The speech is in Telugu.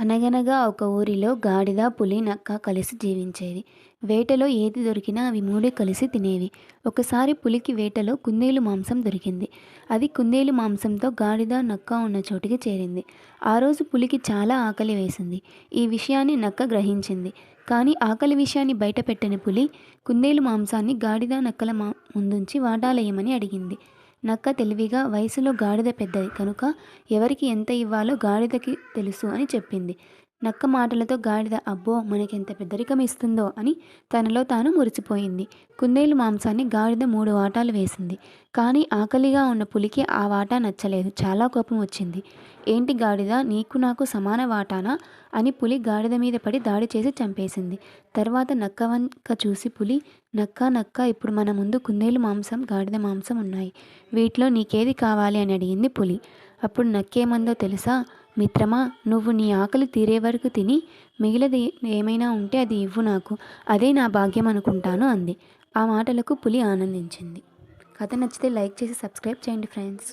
అనగనగా ఒక ఊరిలో గాడిద పులి నక్క కలిసి జీవించేవి వేటలో ఏది దొరికినా అవి మూడే కలిసి తినేవి. ఒకసారి పులికి వేటలో కుందేలు మాంసం దొరికింది. అది కుందేలు మాంసంతో గాడిద నక్క ఉన్న చోటికి చేరింది. ఆ రోజు పులికి చాలా ఆకలి వేసింది. ఈ విషయాన్ని నక్క గ్రహించింది. కానీ ఆకలి విషయాన్ని బయటపెట్టని పులి కుందేలు మాంసాన్ని గాడిద నక్కల మా ముందుంచి వాటాలేయమని అడిగింది. నక్క తెలివిగా వయసులో గాడిద పెద్దది. కనుక ఎవరికి ఎంత ఇవ్వాలో గాడిదకి తెలుసు అని చెప్పింది. నక్క మాటలతో గాడిద అబ్బో మనకెంత పెద్దరికం ఇస్తుందో అని తనలో తాను మురిసిపోయింది. కుందేలు మాంసాన్ని గాడిద మూడు వాటాలు వేసింది. కానీ ఆకలిగా ఉన్న పులికి ఆ వాటా నచ్చలేదు. చాలా కోపం వచ్చింది. ఏంటి గాడిద? నీకు నాకు సమాన వాటానా? అని పులి గాడిద మీద పడి దాడి చేసి చంపేసింది. తర్వాత నక్క వంక చూసి పులి నక్క నక్క ఇప్పుడు మన ముందు కుందేలు మాంసం గాడిద మాంసం ఉన్నాయి. వీటిలో నీకేది కావాలి? అని అడిగింది పులి. అప్పుడు నక్కేమందో తెలుసా? మిత్రమా నువ్వు నీ ఆకలి తీరే వరకు తిని మిగిలిది ఏమైనా ఉంటే అది ఇవ్వు నాకు. అదే నా భాగ్యం అనుకుంటాను అంది. ఆ మాటలకు పులి ఆనందించింది. కథ నచ్చితే లైక్ చేసి సబ్స్క్రైబ్ చేయండి ఫ్రెండ్స్.